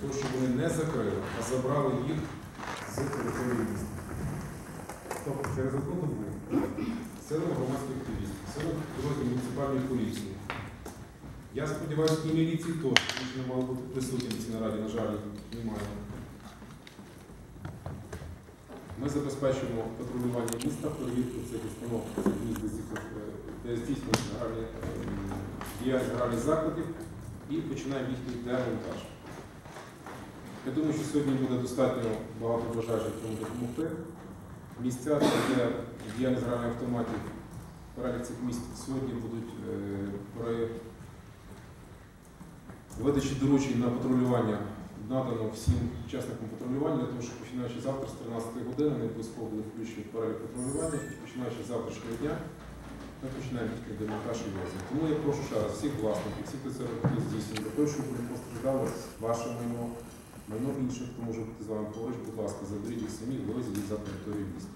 того, щоб вони не закрили, а забрали їх з території міста. Тобто через одну добу силами громадських активістів, силами підрозділів муніципальної поліції. Я сподіваюся, і міліції теж, тому що не мало бути присутнім в цій нараді, на жаль, немає. Ми забезпечуємо патрулювання міста, перевірку цих установ, де здійснюють, гральні, закладів і починаємо їхній демонтаж. Я думаю, що сьогодні буде достатньо багато бажаючих цьому допомогти. Місця, де діяльність гральних автоматів, перелік цих місць сьогодні будуть е, при видачі доручень на патрулювання надано всім учасникам патрулювання, для того, щоб починаючи завтра з 13 години, не обов'язково буде включені в перелік патрулювання, і починаючи з завтрашнього дня, ми починаємо їхній демонтаж і вивезення. Тому я прошу ще раз всіх власників, всіх, для того, щоб не постраждало ваше майно, майно інших, хто може бути з вами поруч, будь ласка, заберіть їх самі, вивезіть за територію міста.